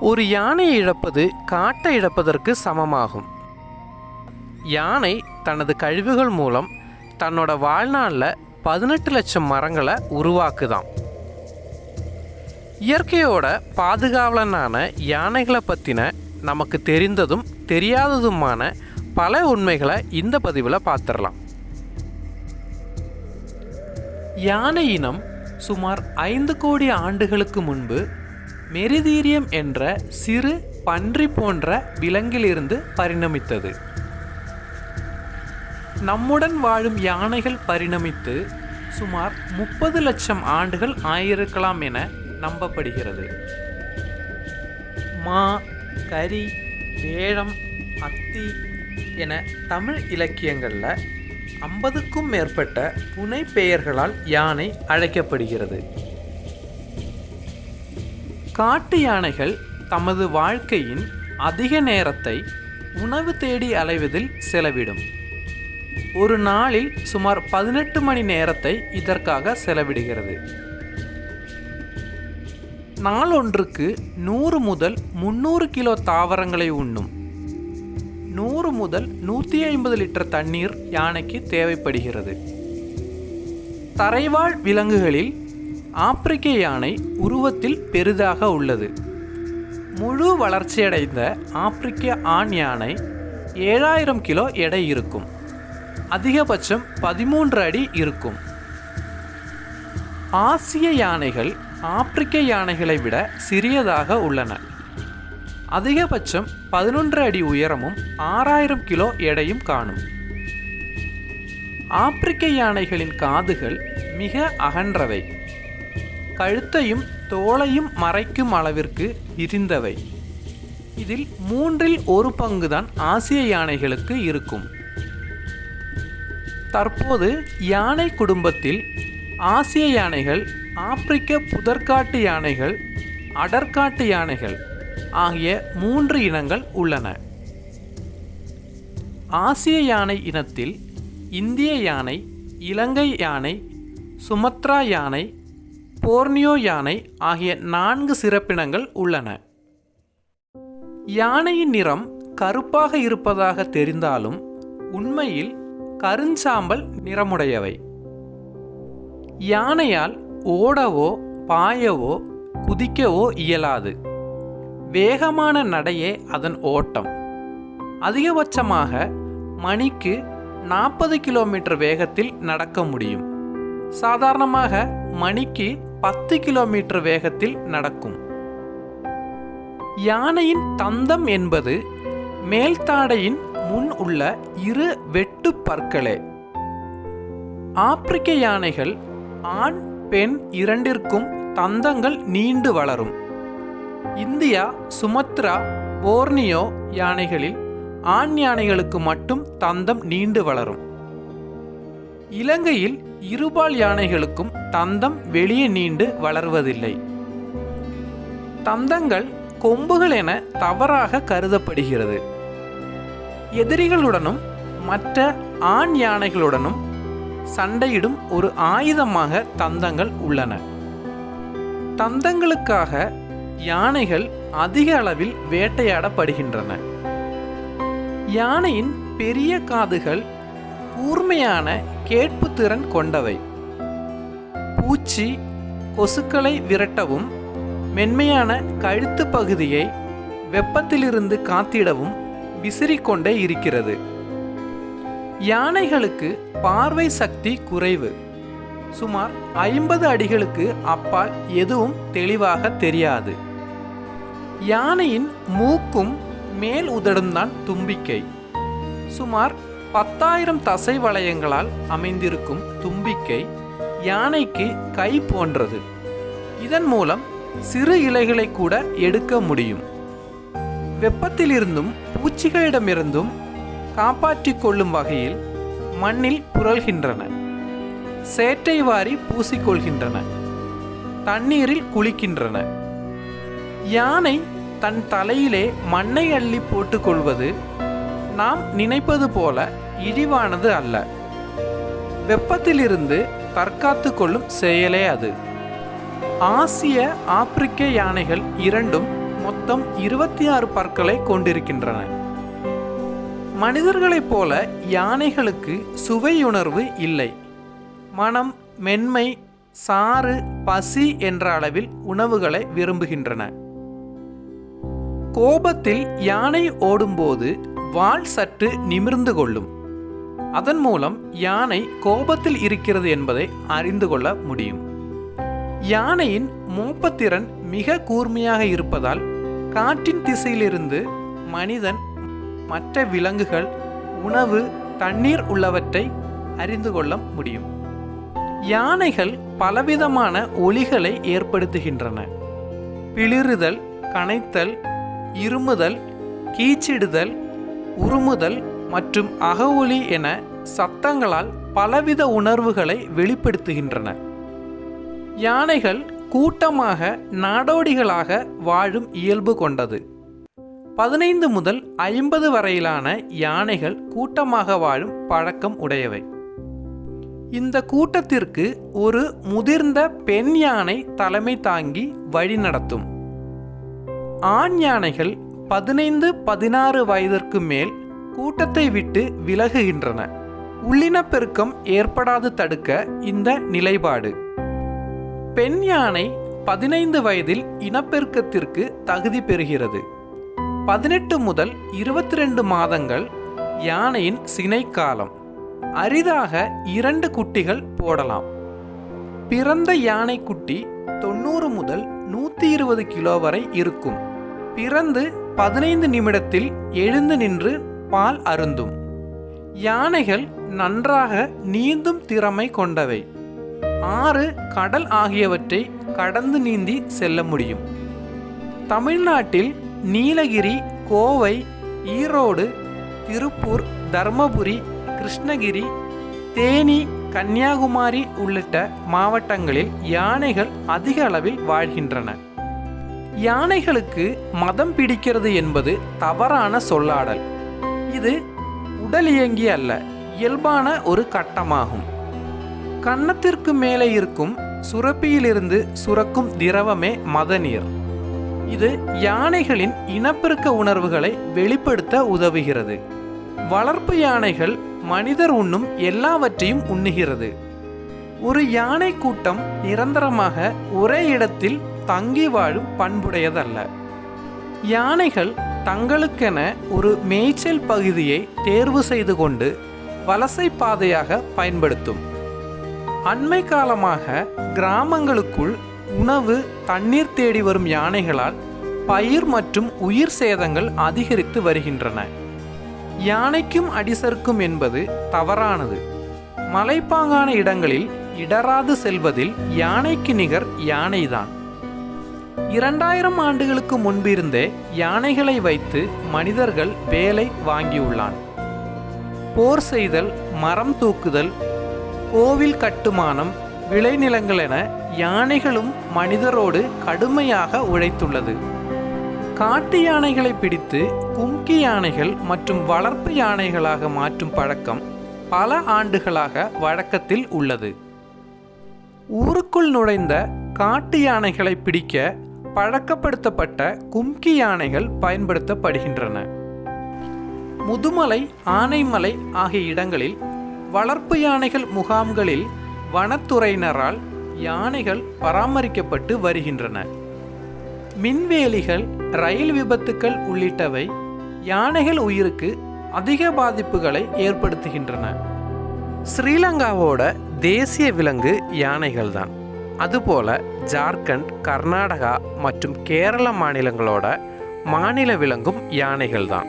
ஒரு யானையை இழப்பது காட்டை இழப்பதற்கு சமமாகும். யானை தனது கழிவுகள் மூலம் தன்னோட வாழ்நாளில் பதினெட்டு லட்சம் மரங்களை உருவாக்குதாம். இயற்கையோட பாதுகாவலனான யானைகளை பற்றின நமக்கு தெரிந்ததும் தெரியாததுமான பல உண்மைகளை இந்த பதிவில் பார்த்துடலாம் யானை இனம் சுமார் ஐந்து கோடி ஆண்டுகளுக்கு முன்பு மெரிதீரியம் என்ற சிறு பன்றி போன்ற விலங்கிலிருந்து பரிணமித்தது. நம்முடன் வாழும் யானைகள் பரிணமித்து சுமார் முப்பது லட்சம் ஆண்டுகள் ஆயிருக்கலாம் என நம்பப்படுகிறது. மா கரி வேழம் அத்தி என தமிழ் இலக்கியங்களில் ஐம்பதுக்கும் மேற்பட்ட புனை பெயர்களால் யானை அழைக்கப்படுகிறது. காட்டு யானைகள் தமது வாழ்க்கையின் அதிக நேரத்தை உணவு தேடி அலைவதில் செலவிடும். ஒரு நாளில் சுமார் பதினெட்டு மணி நேரத்தை இதற்காக செலவிடுகிறது. நாளொன்றுக்கு நூறு முதல் முந்நூறு கிலோ தாவரங்களை உண்ணும். நூறு முதல் நூற்றி ஐம்பது லிட்டர் தண்ணீர் யானைக்கு தேவைப்படுகிறது. தரைவாழ் விலங்குகளில் ஆப்பிரிக்க யானை உருவத்தில் பெரிதாக உள்ளது. முழு வளர்ச்சியடைந்த ஆப்பிரிக்க ஆண் யானை ஏழாயிரம் கிலோ எடை இருக்கும். அதிகபட்சம் பதிமூன்று அடி இருக்கும். ஆசிய யானைகள் ஆப்பிரிக்க யானைகளை விட சிறியதாக உள்ளன. அதிகபட்சம் பதினொன்று அடி உயரமும் ஆறாயிரம் கிலோ எடையும் காணும். ஆப்பிரிக்க யானைகளின் காதுகள் மிக அகன்றவை. கழுத்தையும் தோளையும் மறைக்கும் அளவிற்கு இருந்தவை இதில் மூன்றில் ஒரு பங்குதான் ஆசிய யானைகளுக்கு இருக்கும். தற்போது யானை குடும்பத்தில் ஆசிய யானைகள் ஆப்பிரிக்க புதற்காட்டு யானைகள் அடற்காட்டு யானைகள் ஆகிய மூன்று இனங்கள் உள்ளன. ஆசிய யானை இனத்தில் இந்திய யானை இலங்கை யானை சுமத்ரா யானை போர்னியோ யானை ஆகிய நான்கு சிறப்பினங்கள் உள்ளன. யானையின் நிறம் கருப்பாக இருப்பதாக தெரிந்தாலும் உண்மையில் கருஞ்சாம்பல் நிறமுடையவை. யானையால் ஓடவோ பாயவோ குதிக்கவோ இயலாது. வேகமான நடையே அதன் ஓட்டம். அதிகபட்சமாக மணிக்கு நாற்பது கிலோமீட்டர் வேகத்தில் நடக்க முடியும். சாதாரணமாக மணிக்கு பத்து கிலோமீட்டர் வேகத்தில் நடக்கும். யானையின் தந்தம் என்பது மேல்தாடையின் முன் உள்ள இரு வெட்டு பற்களே. ஆப்பிரிக்க யானைகள் ஆண் பெண் இரண்டிற்கும் தந்தங்கள் நீண்டு வளரும். இந்தியா சுமத்ரா போர்னியோ யானைகளில் ஆண் யானைகளுக்கு மட்டும் தந்தம் நீண்டு வளரும். இலங்கையில் இருபால் யானைகளுக்கும் தந்தம் வெளியே நீண்டு வளர்வதில்லை. தந்தங்கள் கொம்புகள் என தவறாக கருதப்படுகிறது. எதிரிகளுடனும் மற்ற ஆண் யானைகளுடனும் சண்டையிடும் ஒரு ஆயுதமாக தந்தங்கள் உள்ளன. தந்தங்களுக்காக யானைகள் அதிக அளவில் வேட்டையாடப்படுகின்றன. யானையின் பெரிய காதுகள் கூர்மையான கேட்பு திறன் கொண்டவை. பூச்சி கொசுக்களை விரட்டவும் மென்மையான கழுத்து பகுதியை வெப்பத்திலிருந்து காத்திடவும் விசிறிக்கொண்டே இருக்கிறது. யானைகளுக்கு பார்வை சக்தி குறைவு. சுமார் ஐம்பது அடிகளுக்கு அப்பால் எதுவும் தெளிவாக தெரியாது. யானையின் மூக்கும் மேல் உதடும் தான் தும்பிக்கை. சுமார் பத்தாயிரம் தசை வளையங்களால் அமைந்திருக்கும் தும்பிக்கை யானைக்கு கை போன்றது. இதன் மூலம் சிறு இலைகளை கூட எடுக்க முடியும். வெப்பத்திலிருந்தும் பூச்சிகளிடமிருந்தும் காப்பாற்றிக் கொள்ளும் வகையில் மண்ணில் புரள்கின்றன. சேற்றை வாரி பூசிக்கொள்கின்றன. தண்ணீரில் குளிக்கின்றன. யானை தன் தலையிலே மண்ணை அள்ளி போட்டுக்கொள்வது நாம் நினைப்பது போல இழிவானது அல்ல. வெப்பத்திலிருந்து தற்காத்து கொள்ளும் செயலே அது. ஆசிய ஆப்பிரிக்க யானைகள் இரண்டும் மொத்தம் இருபத்தி ஆறு பற்களை கொண்டிருக்கின்றன. மனிதர்களைப் போல யானைகளுக்கு சுவையுணர்வு இல்லை. மனம் மென்மை சாறு பசி என்ற அளவில் உணவுகளை விரும்புகின்றன. கோபத்தில் யானை ஓடும்போது வால் சற்று நிமிர்ந்து கொள்ளும். அதன் மூலம் யானை கோபத்தில் இருக்கிறது என்பதை அறிந்து கொள்ள முடியும். யானையின் மோப்பத்திறன் மிக கூர்மையாக இருப்பதால் காற்றின் திசையிலிருந்து மனிதன் மற்ற விலங்குகள் உணவு தண்ணீர் உள்ளவற்றை அறிந்து கொள்ள முடியும். யானைகள் பலவிதமான ஒலிகளை ஏற்படுத்துகின்றன. பிளிறுதல் கனைத்தல் இருமுதல் கீச்சிடுதல் உருமுதல் மற்றும் அகவொலி என சத்தங்களால் பலவித உணர்வுகளை வெளிப்படுத்துகின்றன. யானைகள் கூட்டமாக நாடோடிகளாக வாழும் இயல்பு கொண்டது. பதினைந்து முதல் ஐம்பது வரையிலான யானைகள் கூட்டமாக வாழும் பழக்கம் உடையவை. இந்த கூட்டத்திற்கு ஒரு முதிர்ந்த பெண் யானை தலைமை தாங்கி வழிநடத்தும். ஆண் யானைகள் பதினைந்து பதினாறு வயதிற்கு மேல் கூட்டத்தை விட்டு விலகுகின்றன. உள்ளினப்பெருக்கம் ஏற்படாது தடுக்க இந்த நிலைப்பாடு. பெண் யானை பதினைந்து வயதில் இனப்பெருக்கத்திற்கு தகுதி பெறுகிறது. பதினெட்டு முதல் இருபத்தி ரெண்டு மாதங்கள் யானையின் சினைக்காலம். அரிதாக இரண்டு குட்டிகள் போடலாம். பிறந்த யானை குட்டி தொண்ணூறு முதல் நூற்றி இருபது கிலோ வரை இருக்கும். பிறந்து பதினைந்து நிமிடத்தில் எழுந்து நின்று பால் அருந்தும். யானைகள் நன்றாக நீந்தும் திறமை கொண்டவை. ஆறு கடல் ஆகியவற்றை கடந்து நீந்தி செல்ல முடியும். தமிழ்நாட்டில் நீலகிரி கோவை ஈரோடு திருப்பூர் தர்மபுரி கிருஷ்ணகிரி தேனி கன்னியாகுமரி உள்ளிட்ட மாவட்டங்களில் யானைகள் அதிக அளவில் வாழ்கின்றன. யானைகளுக்கு மதம் பிடிக்கிறது என்பது தவறான சொல்லாடல். இது உடல் இயங்கி அல்ல இயல்பான ஒரு கட்டமாகும். கன்னத்திற்கு மேலே இருக்கும் சுரப்பியிலிருந்து சுரக்கும் திரவமே மத நீர் இது யானைகளின் இனப்பெருக்க உணர்வுகளை வெளிப்படுத்த உதவுகிறது. வளர்ப்பு யானைகள் மனிதர் உண்ணும் எல்லாவற்றையும் உண்ணுகிறது. ஒரு யானை கூட்டம் நிரந்தரமாக ஒரே இடத்தில் தங்கி வாழும் பண்புடையதல்ல. யானைகள் தங்களுக்கென ஒரு மேய்ச்சல் பகுதியை தேர்வு செய்து கொண்டு வலசை பாதையாக பயன்படுத்தும். அண்மை காலமாக கிராமங்களுக்குள் உணவு தண்ணீர் தேடி வரும் யானைகளால் பயிர் மற்றும் உயிர் சேதங்கள் அதிகரித்து வருகின்றன. யானைக்கும் அடிசறுக்கும் என்பது தவறானது. மலைப்பாங்கான இடங்களில் இடராது செல்வதில் யானைக்கு நிகர் யானைதான். இரண்டாயிரம் ஆண்டுகளுக்கு முன்பிருந்தே யானைகளை வைத்து மனிதர்கள் வேலை வாங்கியுள்ளான். போர் செய்தல் மரம் தூக்குதல் கோவில் கட்டுமானம் விளைநிலங்கள் என யானைகளும் மனிதரோடு கடுமையாக உழைத்துள்ளது. காட்டு யானைகளை பிடித்து கும்கி யானைகள் மற்றும் வளர்ப்பு யானைகளாக மாற்றும் பழக்கம் பல ஆண்டுகளாக வழக்கத்தில் உள்ளது. ஊருக்குள் நுழைந்த காட்டு யானைகளை பிடிக்க பழக்கப்படுத்தப்பட்ட கும்கி யானைகள் பயன்படுத்தப்படுகின்றன. முதுமலை ஆனைமலை ஆகிய இடங்களில் வளர்ப்பு யானைகள் முகாம்களில் வனத்துறையினரால் யானைகள் பராமரிக்கப்பட்டு வருகின்றன. மின்வேலிகள் ரயில் விபத்துக்கள் உள்ளிட்டவை யானைகள் உயிருக்கு அதிக பாதிப்புகளை ஏற்படுத்துகின்றன. ஸ்ரீலங்காவோட தேசிய விலங்கு யானைகள் தான் அதுபோல ஜார்க்கண்ட் கர்நாடகா மற்றும் கேரள மாநிலங்களோட மாநில விலங்கும் யானைகள் தான்